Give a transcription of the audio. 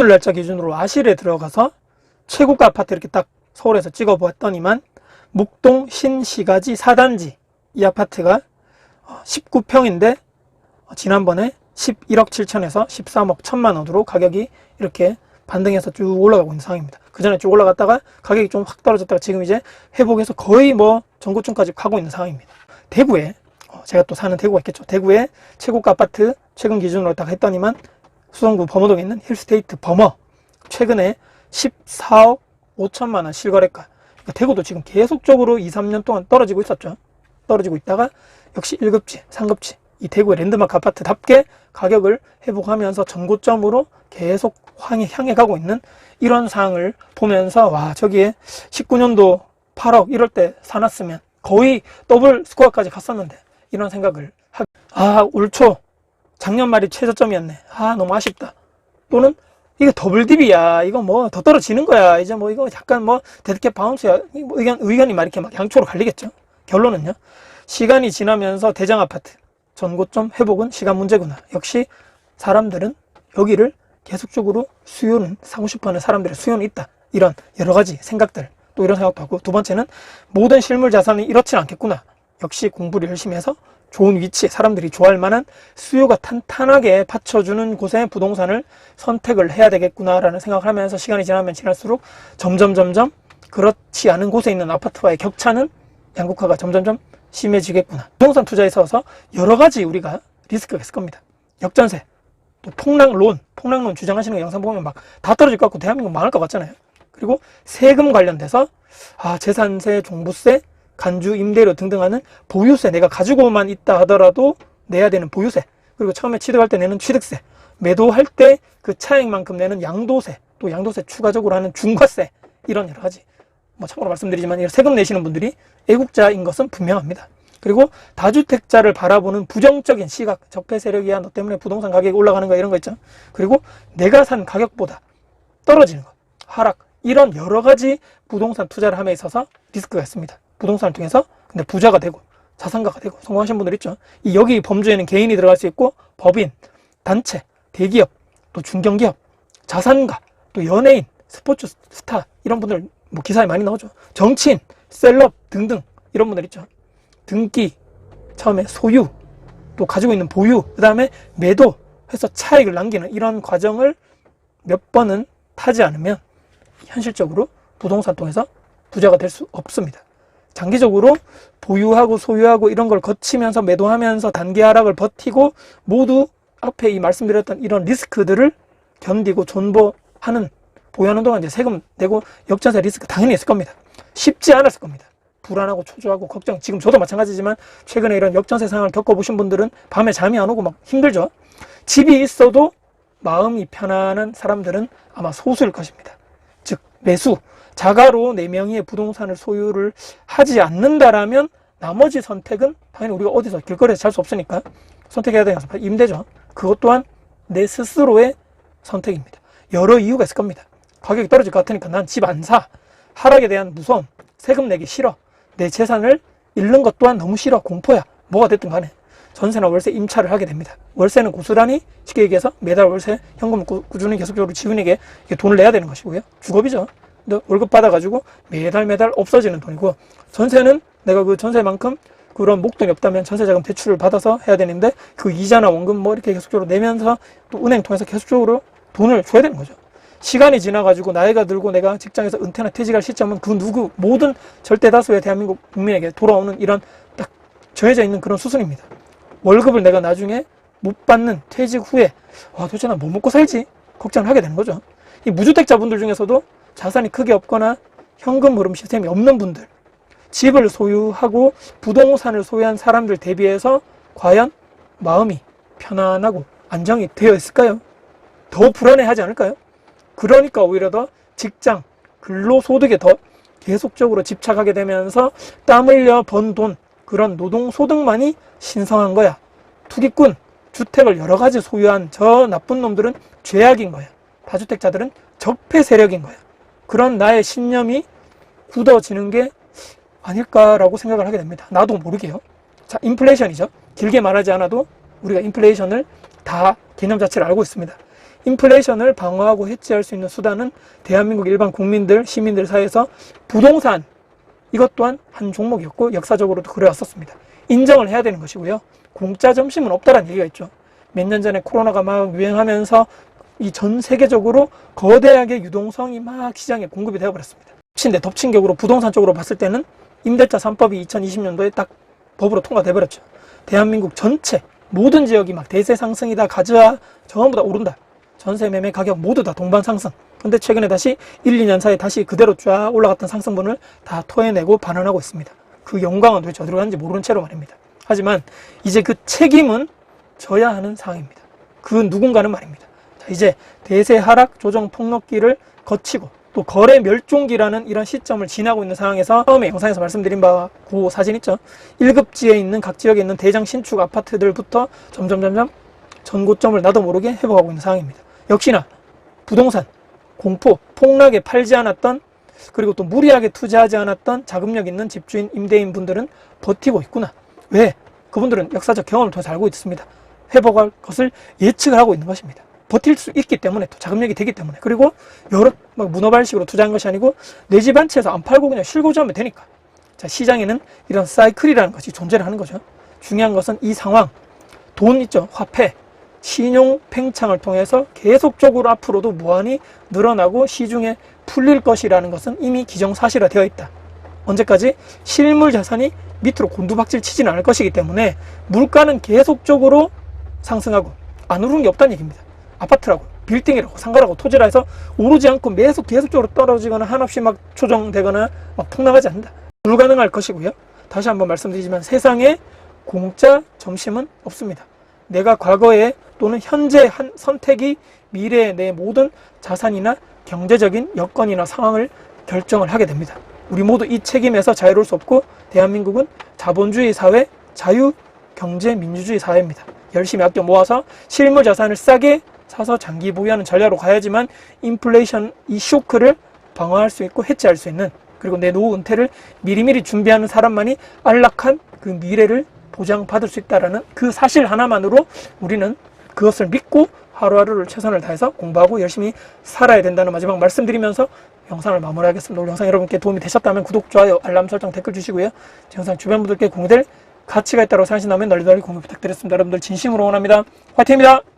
오늘 날짜 기준으로 아실에 들어가서 최고가 아파트 이렇게 딱 서울에서 찍어보았더니만 목동 신시가지 4단지 이 아파트가 19평인데 지난번에 11억 7천에서 13억 1천만 원으로 가격이 이렇게 반등해서 쭉 올라가고 있는 상황입니다. 그 전에 쭉 올라갔다가 가격이 좀 확 떨어졌다가 지금 이제 회복해서 거의 뭐 전고점까지 가고 있는 상황입니다. 대구에 어, 제가 또 사는 대구가 있겠죠. 대구에 최고가 아파트 최근 기준으로 딱 했더니만 수성구 범어동에 있는 힐스테이트 범어 최근에 14억 5천만 원 실거래가. 그러니까 대구도 지금 계속적으로 2, 3년 동안 떨어지고 있었죠. 떨어지고 있다가 역시 1급지, 3급지 이 대구의 랜드마크 아파트답게 가격을 회복하면서 전고점으로 계속 향해, 향해 가고 있는 이런 상황을 보면서 와 저기에 19년도 8억 이럴 때 사놨으면 거의 더블 스코어까지 갔었는데 이런 생각을 하... 아 올 초 작년 말이 최저점이었네. 아 너무 아쉽다. 또는 이거 더블 딥이야. 이거 뭐 더 떨어지는 거야. 이제 뭐 이거 약간 뭐 데드캡 바운스야. 이뭐 의견, 의견이 막 이렇게 막 양초로 갈리겠죠? 결론은요? 시간이 지나면서 대장 아파트 전고점 회복은 시간 문제구나. 역시 사람들은 여기를 계속적으로 수요는 사고 싶어하는 사람들의 수요는 있다. 이런 여러 가지 생각들. 또 이런 생각도 하고 두 번째는 모든 실물 자산이 이렇지는 않겠구나 역시 공부를 열심히 해서 좋은 위치 사람들이 좋아할 만한 수요가 탄탄하게 받쳐주는 곳에 부동산을 선택을 해야 되겠구나라는 생각을 하면서 시간이 지나면 지날수록 점점 점점 그렇지 않은 곳에 있는 아파트와의 격차는 양극화가 점점점 심해지겠구나 부동산 투자에 있어서 여러 가지 우리가 리스크가 있을 겁니다 역전세 또 폭락론, 폭락론 주장하시는 거 영상 보면 막 다 떨어질 것 같고 대한민국 망할 것 같잖아요. 그리고 세금 관련돼서 아 재산세, 종부세, 간주, 임대료 등등 하는 보유세 내가 가지고만 있다 하더라도 내야 되는 보유세 그리고 처음에 취득할 때 내는 취득세 매도할 때 그 차액만큼 내는 양도세 또 양도세 추가적으로 하는 중과세 이런 여러 가지 뭐 참고로 말씀드리지만 세금 내시는 분들이 애국자인 것은 분명합니다. 그리고 다주택자를 바라보는 부정적인 시각, 적폐 세력이야 너 때문에 부동산 가격이 올라가는 거야 이런 거 있죠. 그리고 내가 산 가격보다 떨어지는 거, 하락 이런 여러 가지 부동산 투자를 함에 있어서 리스크가 있습니다. 부동산을 통해서 근데 부자가 되고 자산가가 되고 성공하신 분들 있죠. 이 여기 범주에는 개인이 들어갈 수 있고 법인, 단체, 대기업, 또 중견기업, 자산가, 또 연예인, 스포츠 스타 이런 분들 뭐 기사에 많이 나오죠. 정치인, 셀럽 등등 이런 분들 있죠. 등기, 처음에 소유, 또 가지고 있는 보유, 그 다음에 매도 해서 차익을 남기는 이런 과정을 몇 번은 타지 않으면 현실적으로 부동산 통해서 부자가 될 수 없습니다. 장기적으로 보유하고 소유하고 이런 걸 거치면서 매도하면서 단기 하락을 버티고 모두 앞에 이 말씀드렸던 이런 리스크들을 견디고 존버하는 보유하는 동안 이제 세금 내고 역전세 리스크 당연히 있을 겁니다. 쉽지 않았을 겁니다. 불안하고 초조하고 걱정. 지금 저도 마찬가지지만 최근에 이런 역전세 상황을 겪어보신 분들은 밤에 잠이 안 오고 막 힘들죠. 집이 있어도 마음이 편안한 사람들은 아마 소수일 것입니다. 즉 매수 자가로 네 명의 부동산을 소유를 하지 않는다라면 나머지 선택은 당연히 우리가 어디서 길거리에서 살수 없으니까 선택해야 되는 임대죠. 그것 또한 내 스스로의 선택입니다. 여러 이유가 있을 겁니다. 가격이 떨어질 것 같으니까 난 집 안 사. 하락에 대한 무서움, 세금 내기 싫어. 내 재산을 잃는 것 또한 너무 싫어. 공포야. 뭐가 됐든 간에. 전세나 월세 임차를 하게 됩니다. 월세는 고스란히 쉽게 얘기해서 매달 월세 현금 꾸, 꾸준히 계속적으로 지훈에게 이게 돈을 내야 되는 것이고요. 주거비죠. 월급 받아가지고 매달 매달 없어지는 돈이고 전세는 내가 그 전세만큼 그런 목돈이 없다면 전세자금 대출을 받아서 해야 되는데 그 이자나 원금 뭐 이렇게 계속적으로 내면서 또 은행 통해서 계속적으로 돈을 줘야 되는 거죠. 시간이 지나가지고 나이가 들고 내가 직장에서 은퇴나 퇴직할 시점은 그 누구 모든 절대 다수의 대한민국 국민에게 돌아오는 이런 딱 정해져 있는 그런 수순입니다. 월급을 내가 나중에 못 받는 퇴직 후에 와 도대체 난뭐 먹고 살지 걱정을 하게 되는 거죠. 이 무주택자분들 중에서도 자산이 크게 없거나 현금 흐름 시스템이 없는 분들 집을 소유하고 부동산을 소유한 사람들 대비해서 과연 마음이 편안하고 안정이 되어 있을까요? 더 불안해하지 않을까요? 그러니까 오히려 더 직장, 근로소득에 더 계속적으로 집착하게 되면서 땀 흘려 번 돈, 그런 노동소득만이 신성한 거야. 투기꾼, 주택을 여러 가지 소유한 저 나쁜 놈들은 죄악인 거야. 다주택자들은 적폐 세력인 거야. 그런 나의 신념이 굳어지는 게 아닐까라고 생각을 하게 됩니다. 나도 모르게요. 자, 인플레이션이죠. 길게 말하지 않아도 우리가 인플레이션을 다 개념 자체를 알고 있습니다. 인플레이션을 방어하고 해치할 수 있는 수단은 대한민국 일반 국민들, 시민들 사이에서 부동산 이것 또한 한 종목이었고 역사적으로도 그래왔었습니다. 인정을 해야 되는 것이고요. 공짜 점심은 없다라는 얘기가 있죠. 몇 년 전에 코로나가 막 유행하면서 이 전 세계적으로 거대하게 유동성이 막 시장에 공급이 되어버렸습니다. 덮친데 덮친 격으로 부동산 쪽으로 봤을 때는 임대차 3법이 2020년도에 딱 법으로 통과돼버렸죠. 대한민국 전체 모든 지역이 막 대세 상승이다 가즈아 전부 다 오른다. 전세 매매 가격 모두 다 동반 상승. 근데 최근에 다시 1, 2년 사이에 다시 그대로 쫙 올라갔던 상승분을 다 토해내고 반환하고 있습니다. 그 영광은 도대체 어디로 갔는지 모르는 채로 말입니다. 하지만 이제 그 책임은 져야 하는 상황입니다. 그 누군가는 말입니다. 자, 이제 대세 하락 조정 폭락기를 거치고 또 거래 멸종기라는 이런 시점을 지나고 있는 상황에서 처음에 영상에서 말씀드린 바와 그 사진 있죠. 1급지에 있는 각 지역에 있는 대장 신축 아파트들부터 점점 점점 전고점을 나도 모르게 회복하고 있는 상황입니다. 역시나 부동산 공포 폭락에 팔지 않았던 그리고 또 무리하게 투자하지 않았던 자금력 있는 집주인 임대인 분들은 버티고 있구나. 왜? 그분들은 역사적 경험을 통해서 알고 있습니다. 회복할 것을 예측을 하고 있는 것입니다. 버틸 수 있기 때문에 또 자금력이 되기 때문에. 그리고 여러 막 문어발식으로 투자한 것이 아니고 내집한 채에서 안 팔고 그냥 실고자 하면 되니까. 자 시장에는 이런 사이클이라는 것이 존재를 하는 거죠. 중요한 것은 이 상황. 돈 있죠. 화폐. 신용 팽창을 통해서 계속적으로 앞으로도 무한히 늘어나고 시중에 풀릴 것이라는 것은 이미 기정사실화 되어 있다. 언제까지? 실물 자산이 밑으로 곤두박질 치지는 않을 것이기 때문에 물가는 계속적으로 상승하고 안 오르는 게 없다는 얘기입니다. 아파트라고 빌딩이라고 상가라고 토지라 해서 오르지 않고 계속 계속적으로 떨어지거나 한없이 막 조정되거나 막 폭락하지 않는다. 불가능할 것이고요. 다시 한번 말씀드리지만 세상에 공짜 점심은 없습니다. 내가 과거에 또는 현재 한 선택이 미래의 내 모든 자산이나 경제적인 여건이나 상황을 결정을 하게 됩니다. 우리 모두 이 책임에서 자유로울 수 없고 대한민국은 자본주의 사회, 자유 경제 민주주의 사회입니다. 열심히 아껴 모아서 실물 자산을 싸게 사서 장기 보유하는 전략으로 가야지만 인플레이션 이 쇼크를 방어할 수 있고 해치할 수 있는 그리고 내 노후 은퇴를 미리미리 준비하는 사람만이 안락한 그 미래를 보장받을 수 있다라는 그 사실 하나만으로 우리는 그것을 믿고 하루하루를 최선을 다해서 공부하고 열심히 살아야 된다는 마지막 말씀드리면서 영상을 마무리하겠습니다. 오늘 영상 여러분께 도움이 되셨다면 구독, 좋아요, 알람 설정, 댓글 주시고요. 제 영상 주변 분들께 공유될 가치가 있다고 생각하신다면 널리 널리 공유 부탁드렸습니다. 여러분들 진심으로 응원합니다. 화이팅입니다.